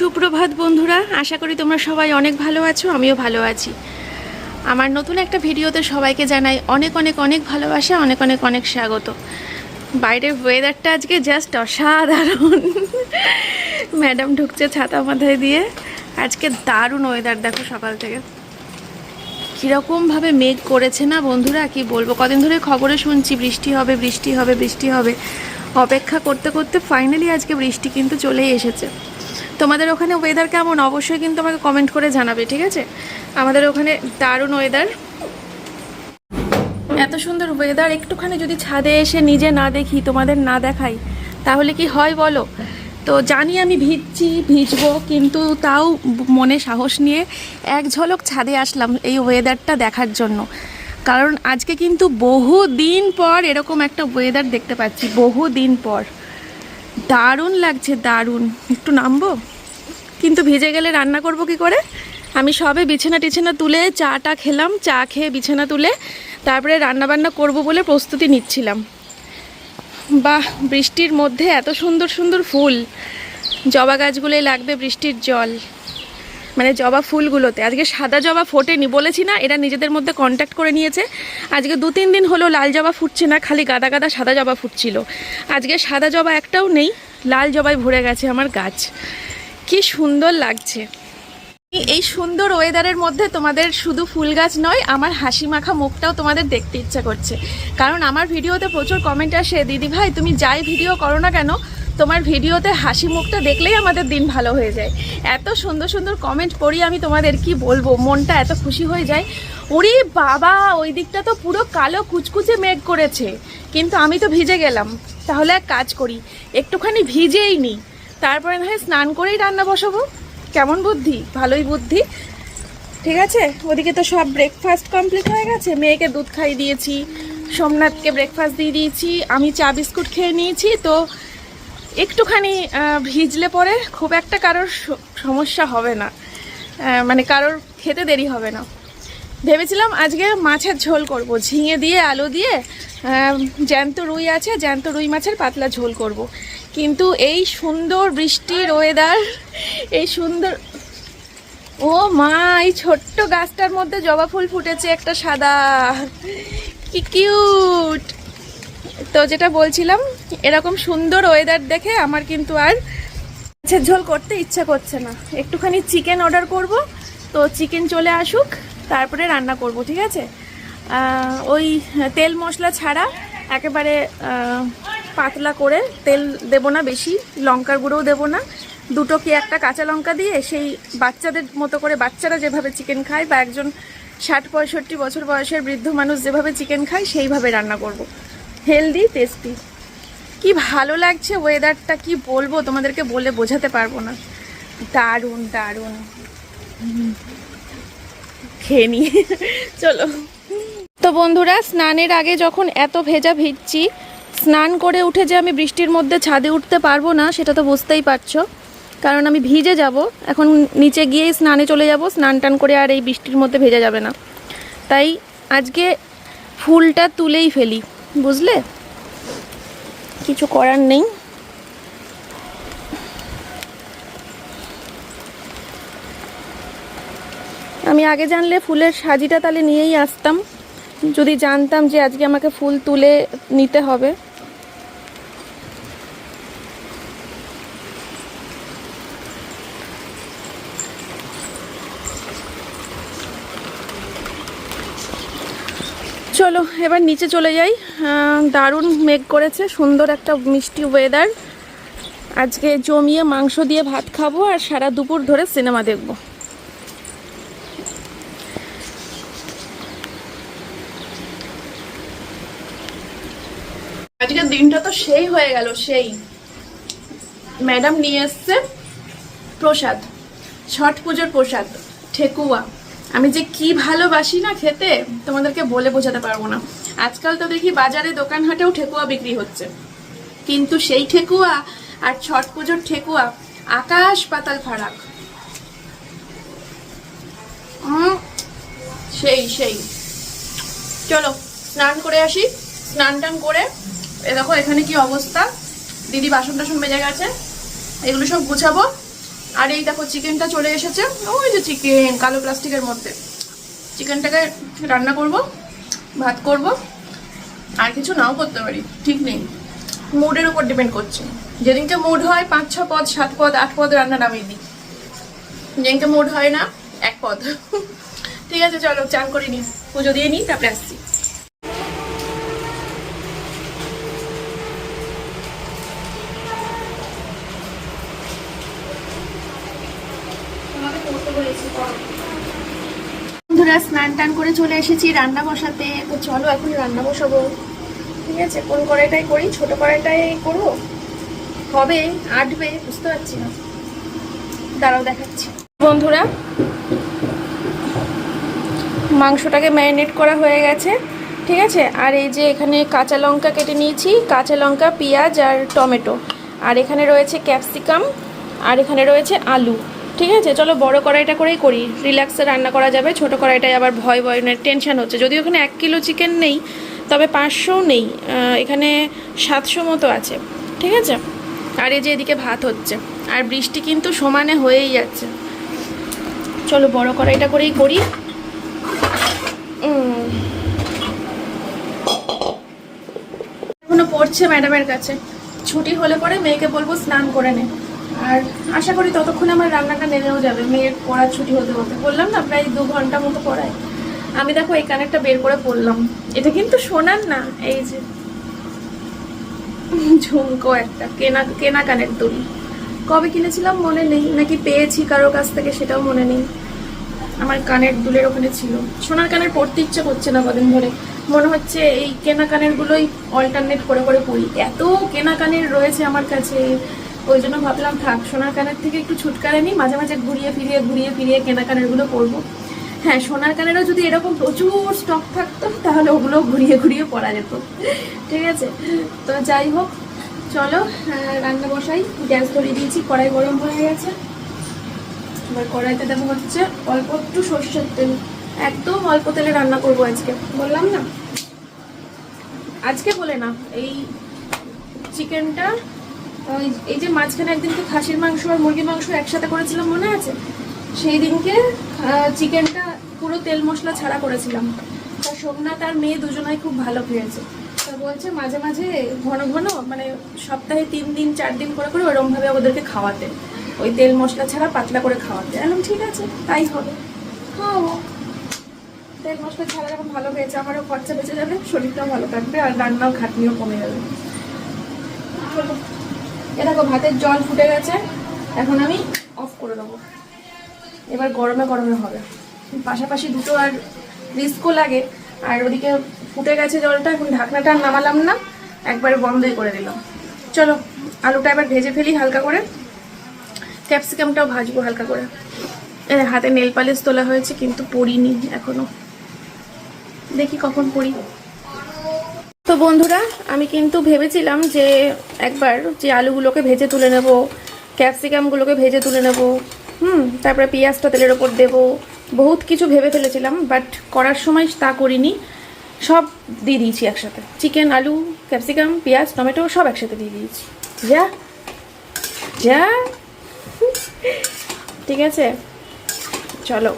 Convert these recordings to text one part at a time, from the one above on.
সুপ্রভাত বন্ধুরা, আশা করি তোমরা সবাই অনেক ভালো আছো, আমিও ভালো আছি। আমার নতুন একটা ভিডিওতে সবাইকে জানাই অনেক অনেক অনেক ভালোবাসা, অনেক অনেক অনেক স্বাগত। বাইরের ওয়েদারটা আজকে জাস্ট অসাধারণ। ম্যাডাম ঢুকছে ছাতা মাথায় দিয়ে। আজকে দারুণ ওয়েদার দেখো সকাল থেকে। কীরকমভাবে মেঘ করেছে না বন্ধুরা, কি বলব? কদিন ধরে খবরে শুনছি, বৃষ্টি হবে বৃষ্টি হবে বৃষ্টি হবে। অপেক্ষা করতে করতে ফাইনালি আজকে বৃষ্টি কিন্তু চলেই এসেছে। তোমাদের ওখানে ওয়েদার কেমন? অবশ্যই কিন্তু আমাকে কমেন্ট করে জানাবে, ঠিক আছে? আমাদের ওখানে দারুণ ওয়েদার এত সুন্দর ওয়েদার একটুখানি যদি ছাদে এসে নিজে না দেখি, তোমাদের না দেখাই, তাহলে কি হয় বলো? তো জানি আমি ভিজছি, ভিজবো, কিন্তু তাও মনে সাহস নিয়ে এক ঝলক ছাদে আসলাম এই ওয়েদারটা দেখার জন্য। কারণ আজকে কিন্তু বহু দিন পর এরকম একটা ওয়েদার দেখতে পাচ্ছি বহু দিন পর। দারুণ লাগছে, দারুণ। একটু নামবো? কিন্তু ভিজে গেলে রান্না করব কি করে? আমি সবে বিছানা টিছানা তুলে চাটা খেলাম, চা খেয়ে বিছানা তুলে তারপরে রান্না বান্না করব বলে প্রস্তুতি নিচ্ছিলাম। বাহ, বৃষ্টির মধ্যে এত সুন্দর সুন্দর ফুল। জবা গাছগুলোই লাগবে বৃষ্টির জল। মানে জবা ফুলগুলোতে। আজকে সাদা জবা ফোটেনি, বলেছি না, এরা নিজেদের মধ্যে কন্ট্যাক্ট করে নিয়েছে। আজকে দু তিন দিন হলো লাল জবা ফুটছে না, খালি গাদা গাদা সাদা জবা ফুটছিল। আজকে সাদা জবা একটাও নেই, লাল জবায় ভরে গেছে আমার গাছ। কি সুন্দর লাগছে। এই সুন্দর ওয়েদারের মধ্যে তোমাদের শুধু ফুল গাছ নয়, আমার হাসি মাখা মুখটাও তোমাদের দেখতে ইচ্ছা করছে। কারণ আমার ভিডিওতে প্রচুর কমেন্ট আসে, দিদি ভাই, তুমি যাই ভিডিও করো না কেন তোমার ভিডিওতে হাসি মুখটা দেখলেই আমাদের দিন ভালো হয়ে যায়। এত সুন্দর সুন্দর কমেন্ট পড়ি, আমি তোমাদের কি বলব? মনটা এত খুশি হয়ে যায়। ওরে বাবা, ওই দিকটা তো পুরো কালো কুচকুচে মেঘ করেছে। কিন্তু আমি তো ভিজে গেলাম। তাহলে এক কাজ করি, একটুখানি ভিজেই নি। তারপরে না হয় স্নান করেই রান্না বসাবো। কেমন বুদ্ধি? ভালোই বুদ্ধি। ঠিক আছে? ওদিকে তো সব ব্রেকফাস্ট কমপ্লিট হয়ে গেছে। মেয়েকে দুধ খাইয়ে দিয়েছি। সোমনাথকে ব্রেকফাস্ট দিয়ে দিয়েছি। আমি চা বিস্কুট খেয়ে নিয়েছি। তো একটুখানি ভিজলে পরে খুব একটা কারোর সমস্যা হবে না। মানে কারোর খেতে দেরি হবে না। ভেবেছিলাম আজকে মাছের ঝোল করব। ঝিঙে দিয়ে, আলু দিয়ে জ্যান্ত রুই আছে, জ্যান্ত রুই মাছের পাতলা ঝোল করব। কিন্তু এই সুন্দর বৃষ্টির ওয়েদার এই সুন্দর, ও মা, এই ছোট্ট গাছটার মধ্যে জবা ফুল ফুটেছে একটা সাদা। কি কিউট তো যেটা বলছিলাম, এরকম সুন্দর ওয়েদার দেখে আমার কিন্তু আর মাছের ঝোল করতে ইচ্ছা করছে না। একটুখানি চিকেন অর্ডার করব, তো চিকেন চলে আসুক, তারপরে রান্না করব, ঠিক আছে? ওই তেল মশলা ছাড়া একেবারে পাতলা করে তেল দেবো না বেশি, লঙ্কার গুঁড়োও দেবো না। দুটো কি একটা কাঁচা লঙ্কা দিয়ে সেই বাচ্চাদের মতো করে, বাচ্চারা যেভাবে চিকেন খায় বা একজন ষাট পঁয়ষট্টি বছর বয়সের বৃদ্ধ মানুষ যেভাবে চিকেন খায়, সেইভাবে রান্না করব। হেলদি টেস্টি কি ভালো লাগছে ওয়েদারটা কি বলব? তোমাদেরকে বলে বোঝাতে পারব না। দারুণ দারুণ। খেয়ে চলো। তো বন্ধুরা, স্নানের আগে যখন এত ভেজা ভিজছি, স্নান করে উঠে যে আমি বৃষ্টির মধ্যে ছাদে উঠতে পারব না, সেটা তো বুঝতেই পারছ। কারণ আমি ভিজে যাব, এখন নিচে গিয়েই স্নানে চলে যাব, স্নান টান করে আর এই বৃষ্টির মধ্যে ভেজা যাবে না। তাই আজকে ফুলটা তুলেই ফেলি। বুঝলে? কিছু করার নেই। আমি আগে জানলে ফুলের সাজিটা তাহলে নিয়েই আসতাম। যদি জানতাম যে আজকে আমাকে ফুল তুলে নিতে হবে। চলো, এবার নিচে চলে যাই। দারুণ মেঘ করেছে, সুন্দর একটা মিষ্টি ওয়েদার আজকে জমিয়ে মাংস দিয়ে ভাত খাব আর সারা দুপুর ধরে সিনেমা দেখব। আজকের দিনটা তো সেই হয়ে গেল, সেই। ম্যাডাম নিয়ে এসছে প্রসাদ, ছট পুজোর প্রসাদ, ঠেকুয়া। আমি যে কি ভালোবাসি না খেতে, তোমাদেরকে বলে বোঝাতে পারব না। আজকাল তো দেখি বাজারে দোকান হাটেও ঠেকুয়া বিক্রি হচ্ছে। কিন্তু সেই ঠেকুয়া আর ছট পুজোর ঠেকুয়া আকাশ পাতাল ফারাক। সেই সেই। চলো, স্নান করে আসি। স্নান টান করে, এ দেখো এখানে কি অবস্থা। দিদি বাসন টাসন বেজে গেছে। এগুলো সব গুছাবো। আর এই দেখো চিকেনটা চলে এসেছে। ওই যে চিকেন কালো প্লাস্টিকের মধ্যে। চিকেনটাকে রান্না করব, ভাত করব। আর কিছু নাও করতে পারি, ঠিক নেই। মুডের উপর ডিপেন্ড করছে। যেদিনকে মুড হয় পাঁচ, ছ পদ, সাত পদ, আট পদ রান্না নামিয়ে দিই। যেদিনকে মুড হয় না, এক পদ। ঠিক আছে, চলো চান করে নিই। পুজো দিয়ে নিই, তারপরে আসছি বন্ধুরা স্নান টান করে চলে এসেছি রান্না বসাতে। তো চলো এখন রান্না বসাবো। ঠিক আছে, কোন কড়াইটাই করি? ছোট কড়াইটাই করব? হবে, আটবে, বুঝতে পারছি না। দাঁড়াও, দেখাচ্ছি। বন্ধুরা, মাংসটাকে ম্যারিনেট করা হয়ে গেছে। ঠিক আছে, আর এই যে এখানে কাঁচা লঙ্কা কেটে নিয়েছি। কাঁচা লঙ্কা, পেঁয়াজ আর টমেটো। আর এখানে রয়েছে ক্যাপসিকাম, আর এখানে রয়েছে আলু। ঠিক আছে, চলো বড় কড়াইটা করেই করি। রিল্যাক্সে রান্না করা যাবে, ছোট কড়াইটায় আবার ভয় ভয় টেনশন হচ্ছে। যদিও ওখানে এক কিলো চিকেন নেই, তবে পাঁচশোও নেই এখানে সাতশো মতো আছে, ঠিক আছে? আর এই যে এদিকে ভাত হচ্ছে, আর বৃষ্টি কিন্তু সমানে হয়েই যাচ্ছে। চলো বড় কড়াইটা করেই করি। এখনও পড়ছে ম্যাডামের কাছে। ছুটি হলে পরে মেয়েকে বলব স্নান করে নে। আর আশা করি ততক্ষণে আমার রান্নাটা নেমেও যাবে। মেয়ের পড়ার ছুটি হতে হতে বললাম না, প্রায় দু ঘণ্টা মতো পড়ায়। আমি দেখো এই কানেরটা বের করে পড়লাম। এটা কিন্তু শোনার না, এই যে। ঝুমকো একটা, কেনা কেনা কানের দুল। কবে কিনেছিলাম মনে নেই, নাকি পেয়েছি কারোর কাছ থেকে সেটাও মনে নেই। আমার কানের দুলের ওখানে ছিল। সোনার কানের পড়তে ইচ্ছে করছে না কদিন ধরে। মনে হচ্ছে এই কেনা কানের গুলোই অল্টারনেট করে করে পরি এত কেনা কানের রয়েছে আমার কাছে। ওই জন্য ভাবলাম, থাক সোনার কানের থেকে একটু ছুটকারে নিই, মাঝে মাঝে ঘুরিয়ে ফিরিয়ে ঘুরিয়ে ফিরিয়ে কেনা কানেরগুলো পরবো হ্যাঁ সোনার কানেরও যদি এরকম প্রচুর স্টক থাকতো, তাহলে ওগুলো ঘুরিয়ে ঘুরিয়ে পরা যেত। ঠিক আছে? তো যাই হোক, চলো রান্না বসাই, গ্যাস ধরিয়ে দিয়েছি, কড়াই গরম হয়ে গেছে। এবার কড়াইতে দেবো হচ্ছে অল্প একটু সর্ষের তেল। একদম অল্প তেলে রান্না করব আজকে, বললাম না? আজকে বলে না, এই চিকেনটা ওই এই যে মাঝখানে একদিনকে খাসির মাংস আর মুরগির মাংস একসাথে করেছিলাম মনে আছে? সেই দিনকে চিকেনটা পুরো তেল মশলা ছাড়া করেছিলাম। তা সোমনাথ আর মেয়ে দুজনাই খুব ভালো খেয়েছে। তা বলছে মাঝে মাঝে ঘন ঘন মানে সপ্তাহে তিন দিন, চার দিন করে করে ওরমভাবে ওদেরকে খাওয়াতে। ওই তেল মশলা ছাড়া পাতলা করে খাওয়াতে। এখন ঠিক আছে, তাই হবে। খাওয়াবো। তেল মশলা ছাড়া যখন ভালো হয়েছে, আমারও খরচা বেঁচে যাবে, শরীরটাও ভালো থাকবে, আর রান্নাও খাটনিও কমে যাবে। চলো। এ দেখো, ভাতের জল ফুটে গেছে। এখন আমি অফ করে দেবো। এবার গরমে গরমে হবে। পাশাপাশি দুটো আর রিস্কও লাগে। আর ওদিকে ফুটে গেছে জলটা, এখন ঢাকনাটা নামালাম না। একবারে বন্ধই করে দিলাম। চলো, আলুটা এবার ভেজে ফেলি হালকা করে। ক্যাপসিকামটাও ভাজবো হালকা করে। হাতে নেল পালিশ তোলা হয়েছে, কিন্তু পরিনি এখনও। দেখি কখন পরি তো বন্ধুরা, আমি কিন্তু ভেবেছিলাম যে একবার যে আলুগুলোকে ভেজে তুলে নেব, ক্যাপসিকামগুলোকে ভেজে তুলে নেব, হুম, তারপরে পেঁয়াজটা তেলের ওপর দেব, বহুত কিছু ভেবে ফেলেছিলাম, বাট করার সময় তা করিনি। সব দিয়ে দিয়েছি একসাথে। চিকেন, আলু, ক্যাপসিকাম, পেঁয়াজ, টমেটো সব একসাথে দিয়ে দিয়েছি। যা যা। ঠিক আছে? চলো।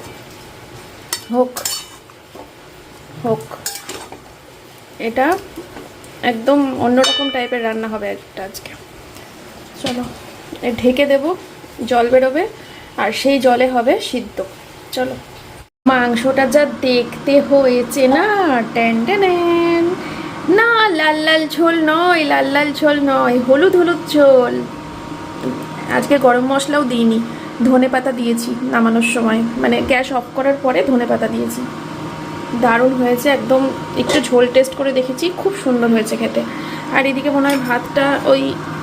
হোক। হোক। এটা একদম অন্যরকম টাইপের রান্না হবে একটা আজকে। চলো ঢেকে দেব, জল বেরোবে, আর সেই জলে হবে সিদ্ধ। চলো। মাংসটা যা দেখতে হয়েছে না ট্যান ট্যান না, লাল লাল ঝোল নয়, লাল লাল ঝোল নয়, হলুদ হলুদ ঝোল। আজকে গরম মশলাও দিইনি, ধনে পাতা দিয়েছি নামানোর সময়। মানে গ্যাস অফ করার পরে ধনে পাতা দিয়েছি। দারুণ হয়েছে একদম একটু ঝোল টেস্ট করে দেখেছি খুব সুন্দর হয়েছে খেতে। আর এদিকে মনে হয় ভাতটা ওই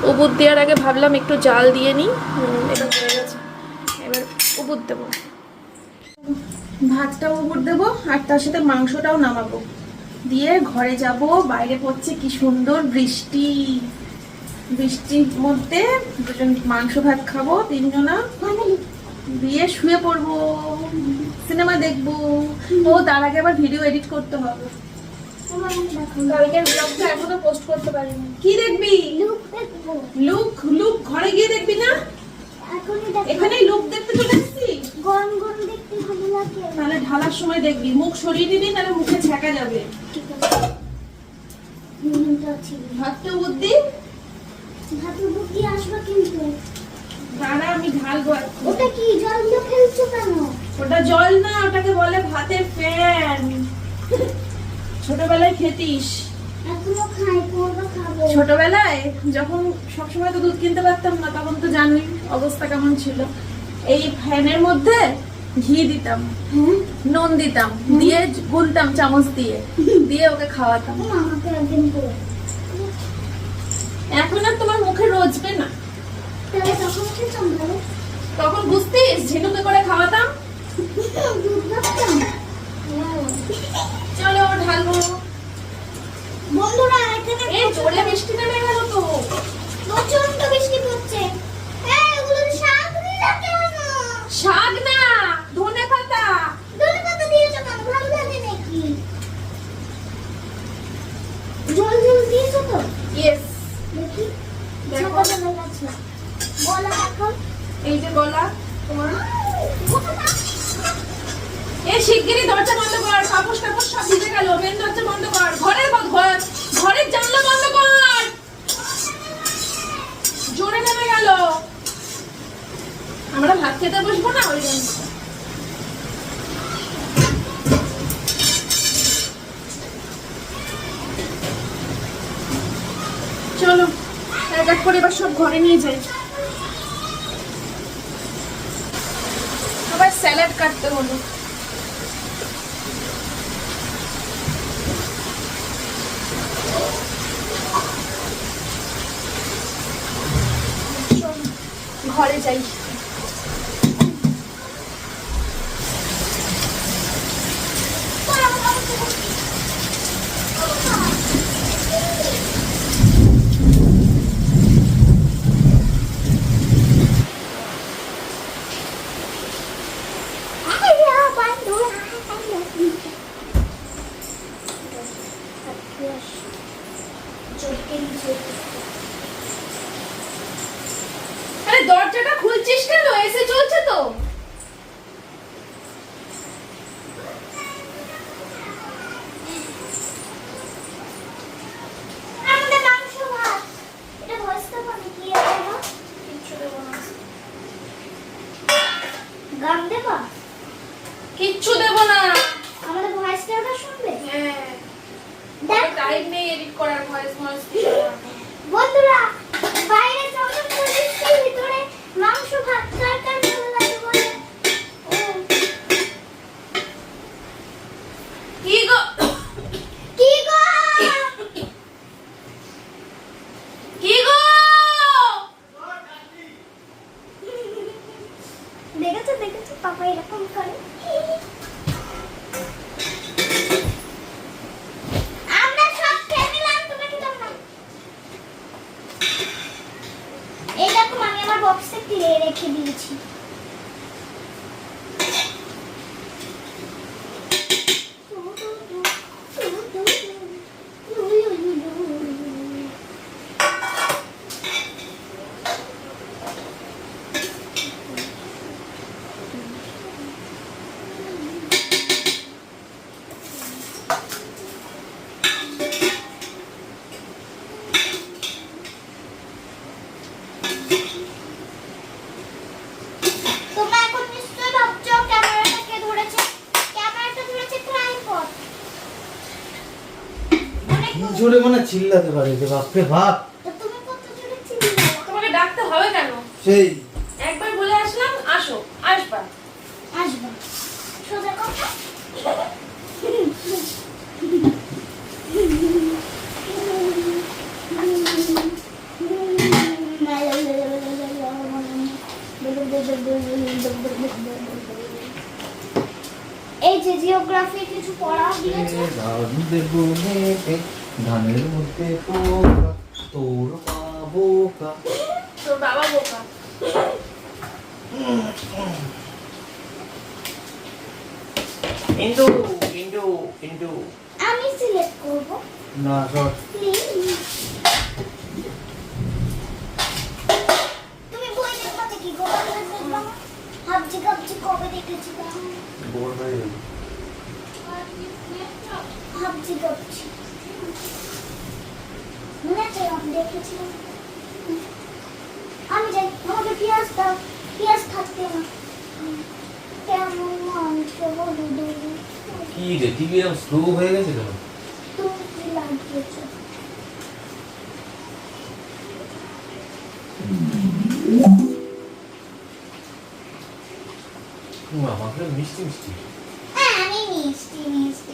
উবুদ দেওয়ার আগে ভাবলাম একটু জাল দিয়ে নিই এবার হয়ে গেছে এবার উবুদ দেবো। ভাতটাও উবুদ দেবো আর তার সাথে মাংসটাও নামাবো। দিয়ে ঘরে যাব বাইরে পড়ছে কি সুন্দর বৃষ্টি। বৃষ্টির মধ্যে দুজন মাংস ভাত খাব তিনজনা। দিয়ে শুয়ে পড়ব। সিনেমা দেখব। ও তার আগে আবার ভিডিও এডিট করতে হবে। কালকের ব্লগটা এখনও পোস্ট করতে পারিনি। কি দেখবি? লুক লুক ঘরে গিয়ে দেখবি না? লোক দেখতে চলে গরম গরম দেখতে ভালো লাগে। তাহলে ঢালার সময় দেখবি। মুখ সরিয়ে দিবি তাহলে মুখে ছ্যাঁকা যাবে। ঠিক আছে। নুনটা ভাতটা বুদ্ধি? আসবে কিন্তু। দাঁড়া আমি ঢালবো। ওটা কি জল দিয়ে ফেলছো কেন? ওটা জল না ওটাকে বলে ভাতের ফ্যান। ছোটবেলায় খেতিস? ছোটবেলায় যখন সবসময় তো দুধ কিনতে পারতাম না তখন তো জানোই অবস্থা কেমন ছিল। এই ফ্যানের মধ্যে ঘি দিতাম হ্যাঁ? নুন দিতাম দিয়ে গুলতাম চামচ দিয়ে দিয়ে ওকে খাওয়াতাম। আমাকে একদিন করে এখন আর তোমার মুখে রোজবে না। তখন বুঝতিস ঝিনুকে করে খাওয়াতাম চলো ঢালবো। বন্ধুরা এখানে এই জোরে বৃষ্টি নেমে গেল তো। প্রচণ্ড বৃষ্টি পড়ছে। এগুলো শাক দিলা কেন? শাক না ধনে পাতা। ধনে পাতা দিয়েছ কেন? ভালো লাগে নাকি? জল জল দিয়েছ তো? ইয়েস দেখি। দেখো। বলা এখন এই যে গলা তোমার। এই শিগগিরই দরজা বন্ধ কর, কাপড় টাপড় সব ভিজে গেল, মেন দরজা বন্ধ কর, ঘরের ঘর, ঘরের জানলা বন্ধ কর। জোরে নেমে গেল। আমরা ভাত খেতে বসবো না ওই জন্য? চলো, এক এক করে এবার সব ঘরে নিয়ে যাই। আবার স্যালাড কাটতে হলো চল, ঘরে যাই আরে দরজাটা খুলছিস কেন এসে চলছে তো আমাদের মাংস ভাত এটা বসতে পারি কি দেবো কিচ্ছু দেবো না গান দেবো কিচ্ছু দেবো না আমাদের ভয়েসটা ওটা শুনবে হ্যাঁ দেখ টাইম নেই এডিট করার ভয়েস ভয়েস চিল্লাতে পারে যে বাপরে বাপ। তো তুমি কত জোরে চিল্লালে তোমাকে ডাকতে হবে কেন? সেই। একবার বলে আসলাম আসো আসবা। আসবা। সোজা কথা? এই যে জিওগ্রাফি কিছু পড়াও দিয়েছে? ধান দেবো ধানের মধ্যে পোকা তোর মা বোকা। তোর বাবা বোকা। ইন্দু ইন্দু ইন্দু। আমি সিলেক্ট করব। না সর তুমি বই দেখতে কি করবে ভাবছি ভাবছি কবে দেখেছিলাম। বোর হয়ে গেল। ভাবছি ভাবছি। মনে আছে আমি যাই আমাকে পেঁয়াজ দাও পেঁয়াজ থাকতে না। কেমন মাংস কি রে টিভি এরকম স্লো হয়ে গেছে কেন? আমাকে মিষ্টি মিষ্টি। হ্যাঁ আমি মিষ্টি মিষ্টি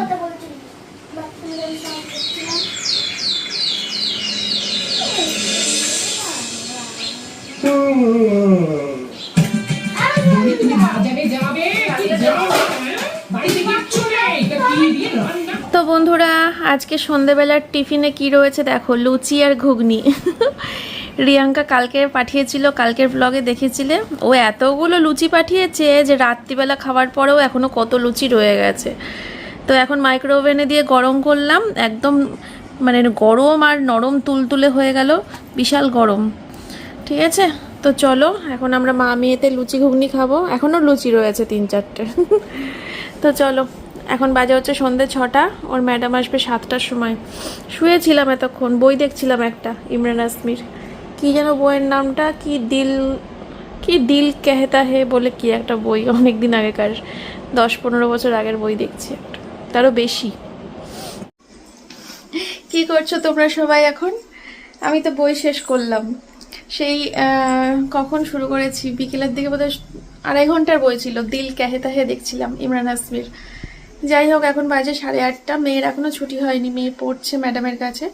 আজকে সন্ধেবেলার টিফিনে কি রয়েছে দেখো, লুচি আর ঘুগনি। রিয়াঙ্কা কালকে পাঠিয়েছিল, কালকের ব্লগে দেখেছিলে? ও এতগুলো লুচি পাঠিয়েছে যে রাত্রিবেলা খাওয়ার পরেও এখনও কত লুচি রয়ে গেছে। তো এখন মাইক্রো ওভেনে দিয়ে গরম করলাম, একদম মানে গরম আর নরম তুলতুলে হয়ে গেল, বিশাল গরম। ঠিক আছে? তো চলো, এখন আমরা মা মেয়েতে লুচি ঘুগনি খাব। এখনও লুচি রয়েছে তিন চারটে। তো চলো। এখন বাজে হচ্ছে সন্ধ্যে ছটা, ওর ম্যাডাম আসবে সাতটার সময়। শুয়েছিলাম এতক্ষণ, বই দেখছিলাম একটা, ইমরান আসমির। কি যেন বইয়ের নামটা, কি দিল কি দিল কেহতা হে বলে কি একটা বই অনেক দিন আগেকার, দশ পনেরো বছর আগের বই দেখছি একটা, তারও বেশি। কি করছ তোমরা সবাই এখন? আমি তো বই শেষ করলাম। সেই কখন শুরু করেছি? বিকেলের দিকে বোধহয় আড়াই ঘণ্টার বই ছিল, দিল ক্যাহে তাহে দেখছিলাম, ইমরান আসমির। যাই হোক, এখন বাজে সাড়ে আটটা। মেয়ের এখনও ছুটি হয়নি, মেয়ে পড়ছে ম্যাডামের কাছে।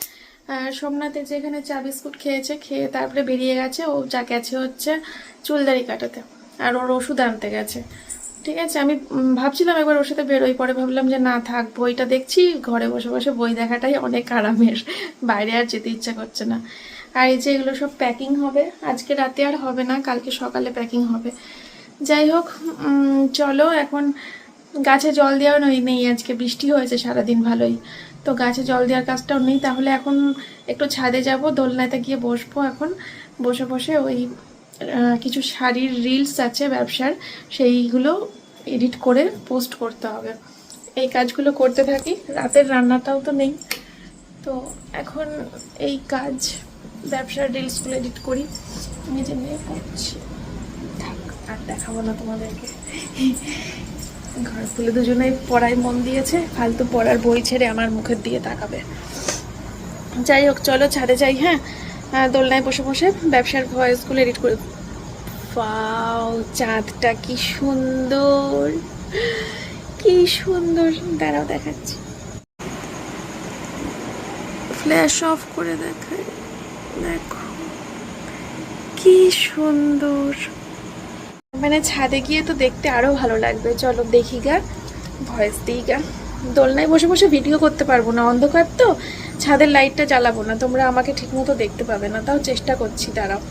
আর সোমনাথের যেখানে চা বিস্কুট খেয়েছে, খেয়ে তারপরে বেরিয়ে গেছে। ও যা গেছে হচ্ছে চুলদারি কাটাতে। আর ওর ওষুধ আনতে গেছে। ঠিক আছে, আমি ভাবছিলাম একবার ওর সাথে বেরোই। পরে ভাবলাম যে না, থাক, বইটা দেখছি। ঘরে বসে বসে বই দেখাটাই অনেক আরামের। বাইরে আর যেতে ইচ্ছা করছে না। আর এই যে এগুলো সব প্যাকিং হবে। আজকে রাতে আর হবে না, কালকে সকালে প্যাকিং হবে। যাই হোক চলো এখন গাছে জল দেওয়াও নেই নেই, আজকে বৃষ্টি হয়েছে, সারাদিন ভালোই। তো গাছে জল দেওয়ার কাজটাও নেই, তাহলে এখন একটু ছাদে যাব, দোলনাতে গিয়ে বসবো এখন। বসে বসে ওই কিছু শাড়ির রিলস আছে ব্যবসার, সেইগুলো এডিট করে পোস্ট করতে হবে। এই কাজগুলো করতে থাকি, রাতের রান্নাটাও তো নেই। তো এখন এই কাজ, ব্যবসার রিলসগুলো এডিট করি, নিজে নিয়ে করছি। থাক, আর দেখাবো না তোমাদেরকে। ঘর খুলে দুজনেই পড়ায় মন দিয়েছে, ফালতু পড়ার বই ছেড়ে আমার মুখের দিয়ে তাকাবে। যাই হোক, চলো ছাদে যাই হ্যাঁ? দোলনায় বসে বসে ব্যবসার ভয়েসগুলো এডিট করে পাও চাঁদটা কি সুন্দর। কি সুন্দর। দাঁড়াও, দেখাচ্ছি। ফ্ল্যাশ অফ করে দেখায় দেখো। কি সুন্দর। মানে ছাদে গিয়ে তো দেখতে আরও ভালো লাগবে। চলো দেখি গা, ভয়েস দিই গা। দোলনায় বসে বসে ভিডিও করতে পারব না, অন্ধকার তো। ছাদের লাইটটা জ্বালাবো না, তোমরা আমাকে ঠিকমতো দেখতে পাবে না, তাও চেষ্টা করছি, দাঁড়াও।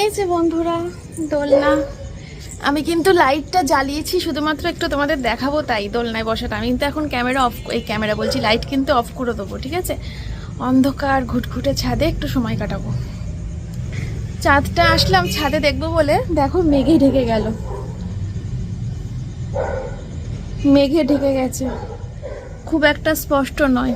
এই যে বন্ধুরা, দোলনা। আমি কিন্তু লাইটটা জ্বালিয়েছি, শুধুমাত্র একটু তোমাদের দেখাবো তাই, দোলনায় বসাটা। আমি কিন্তু এখন ক্যামেরা অফ এই ক্যামেরা বলছি লাইট কিন্তু অফ করে দেবো, ঠিক আছে? অন্ধকার, ঘুটঘুটে ছাদে একটু সময় কাটাবো। চাঁদটা আসলাম, ছাদে দেখব বলে। দেখো, মেঘে ঢেকে গেল। মেঘে ঢেকে গেছে। খুব একটা স্পষ্ট নয়।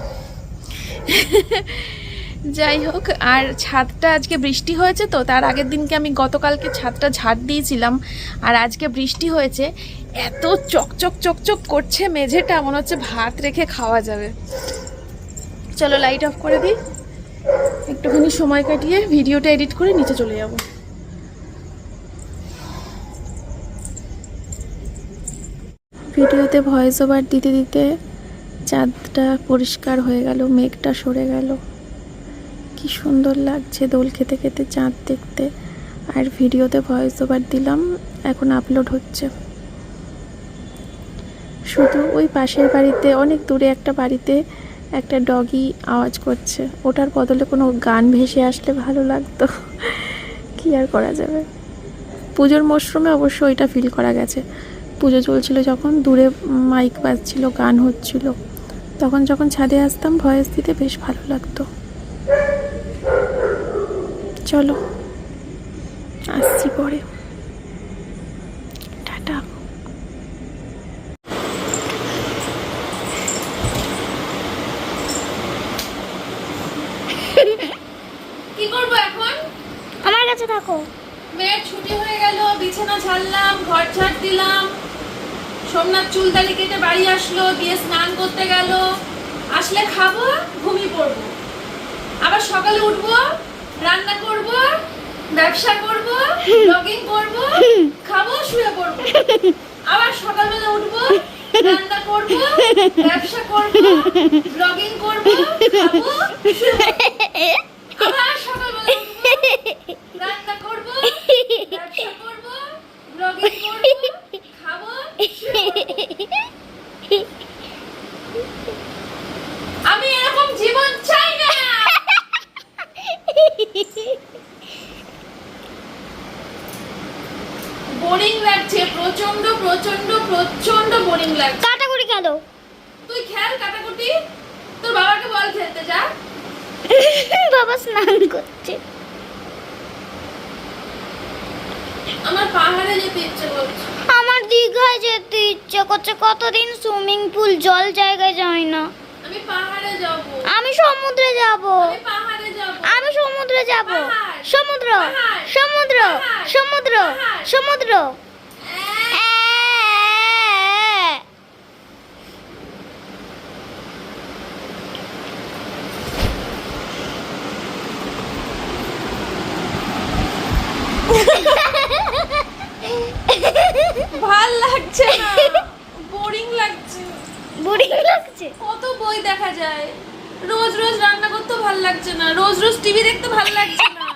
যাই হোক, আর ছাদটা আজকে বৃষ্টি হয়েছে তো, তার আগের দিনকে আমি গতকালকে ছাদটা ঝাড় দিয়েছিলাম। আর আজকে বৃষ্টি হয়েছে, এত চকচক চকচক করছে মেঝেটা, মনে হচ্ছে ভাত রেখে খাওয়া যাবে। চলো লাইট অফ করে দিই। একটুখানি সময় কাটিয়ে ভিডিওটা এডিট করে নিচে চলে যাব। ভিডিওতে ভয়েস ওভার দিতে দিতে চাঁদটা পরিষ্কার হয়ে গেল, মেঘটা সরে গেল। কি সুন্দর লাগছে দোল খেতে খেতে চাঁদ দেখতে। আর ভিডিওতে ভয়েস ওভার দিলাম, এখন আপলোড হচ্ছে। শুধু ওই পাশের বাড়িতে, অনেক দূরে একটা বাড়িতে একটা ডগি আওয়াজ করছে। ওটার বদলে কোনো গান ভেসে আসলে ভালো লাগতো। কি আর করা যাবে? পুজোর মরশুমে অবশ্য ওইটা ফিল করা গেছে। পুজো চলছিল যখন দূরে মাইক বাজছিল, গান হচ্ছিল। তখন যখন ছাদে আসতাম ভয়েস দিতে বেশ ভালো লাগতো। চলো, আসছি পরে টাটা কি করব এখন আমার কাছে থাকো মেয়ের ছুটি হয়ে গেল বিছানা ঝাড়লাম ঘর ঝাড় দিলাম সোমনাথ চুলদারি কেটে বাড়ি আসলো দিয়ে করতে গেল, আসলে খাব, ঘুমিয়ে পড়ব। আবার সকালে উঠবো, রান্না করব, ব্যবসা করব ব্লগিং করব, খাব, শুয়ে পড়ব। আবার সকালবেলা উঠবো, রান্না করব, ব্যবসা করব ব্লগিং করব, খাব আবার সকালবেলা উঠবো, রান্না করব, ব্যবসা করব ব্লগিং করব, খাব, শুয়ে পড়ব। আমি এরকম জীবন চাই না। বোরিং লাগছে প্রচণ্ড প্রচণ্ড প্রচণ্ড বোরিং লাগছে। কাটাকুটি খেলো তুই খেল কাটাকুটি। তোর বাবাকে বল খেলতে যা। বাবা স্নান করছে। আমার পাহাড়ে যেতে ইচ্ছে করছে। আমার দীঘায় যেতে ইচ্ছে করছে কতদিন সুইমিং পুল জল জায়গায় যাই না। আমি পাহাড়ে যাব। আমি সমুদ্রে যাব। আমি পাহাড়ে যাব। আমি সমুদ্রে যাব। সমুদ্র সমুদ্র সমুদ্র সমুদ্র ভালো লাগছে না বোরিং লাগছে বোরিং লাগছে কত বই দেখা যায় রোজ রোজ রান্না করতে ভালো লাগছে না। রোজ রোজ টিভি দেখতে ভালো লাগছে না।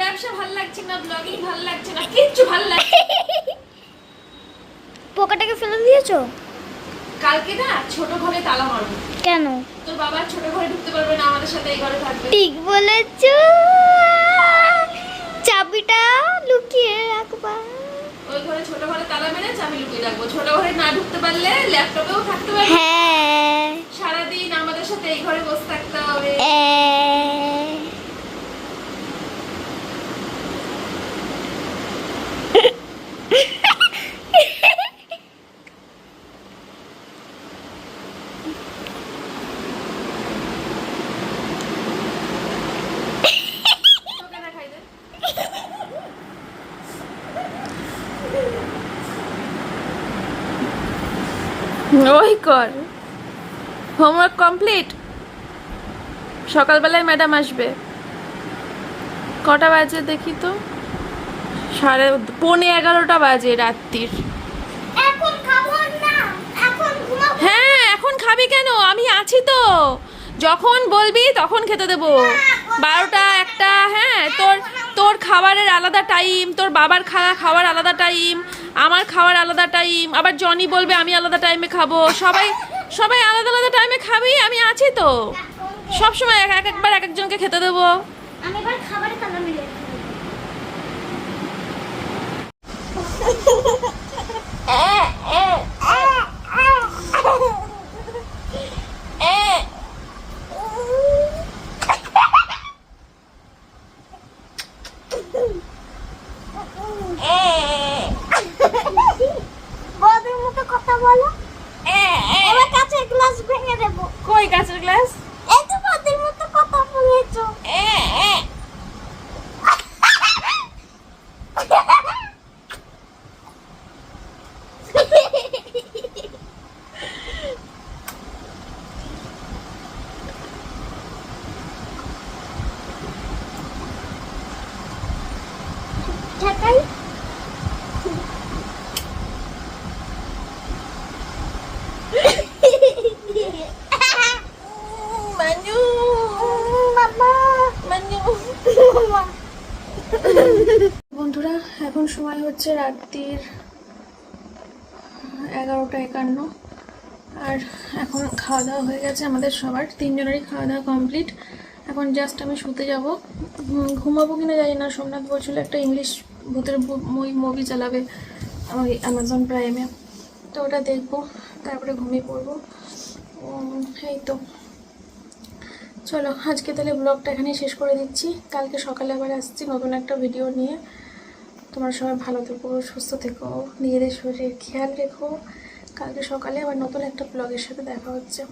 ব্যবসা ভালো লাগছে না ব্লগিং ভালো লাগছে না কিচ্ছু ভালো লাগছে। পোকাটাকে ফেলে দিয়েছ? কালকে না ছোট ঘরে তালা মারবো কেন? তোর বাবা ছোট ঘরে ঢুকতে পারবে না আমাদের সাথে এই ঘরে থাকবে। ঠিক বলেছ। চাবিটা লুকিয়ে রাখবা। ওই ঘরে ছোট ঘরে তালা মেরে চাবি লুকিয়ে রাখব। ছোট ঘরে না ঢুকতে পারলে ল্যাপটপেও থাকতে পারবে হ্যাঁ। সারাদিন আমাদের সাথে এই ঘরে বসে থাকতে হবে। ওই কর। Homework complete? সকালবেলায় ম্যাডাম আসবে। কটা বাজে দেখি তো? সাড়ে পৌনে এগারোটা বাজে রাত্রির। হ্যাঁ এখন খাবি কেন? আমি আছি তো। যখন বলবি তখন খেতে দেবো। বারোটা একটা হ্যাঁ তোর তোর খাবারের আলাদা টাইম তোর বাবার খাওয়া খাওয়ার আলাদা টাইম আমার খাওয়ার আলাদা টাইম আবার জনি বলবে আমি আলাদা টাইমে খাব। সবাই সবাই আলাদা আলাদা টাইমে খাবি আমি আছি তো। সব সময় এক এক একবার এক একজনকে খেতে দেবো। আমি এবার তালা বদের মতো কথা বলো এবার কাছে গ্লাস ভেঙে দেবো কই কাঁচের গ্লাস এই তো বদের মতো কথা বলেছ ঢাকাই সময় হচ্ছে রাত্রির এগারোটা একান্ন। আর এখন খাওয়া দাওয়া হয়ে গেছে আমাদের সবার। তিনজনেরই খাওয়া দাওয়া কমপ্লিট। এখন জাস্ট আমি শুতে যাব। ঘুমাবো কিনা জানি না। সোমনাথ বলছিল একটা ইংলিশ ভূতের মুভি চালাবে ওই অ্যামাজন প্রাইমে তো ওটা দেখব, তারপরে ঘুমিয়ে পড়ব। এই তো। চলো, আজকে তাহলে ব্লগটা এখানেই শেষ করে দিচ্ছি। কালকে সকালে আবার আসছি নতুন একটা ভিডিও নিয়ে। তোমরা সবাই ভালো থেকো, সুস্থ থেকো, নিজেদের শরীরের খেয়াল রেখো। কালকে সকালে আবার নতুন একটা ব্লগের সাথে দেখা হচ্ছে।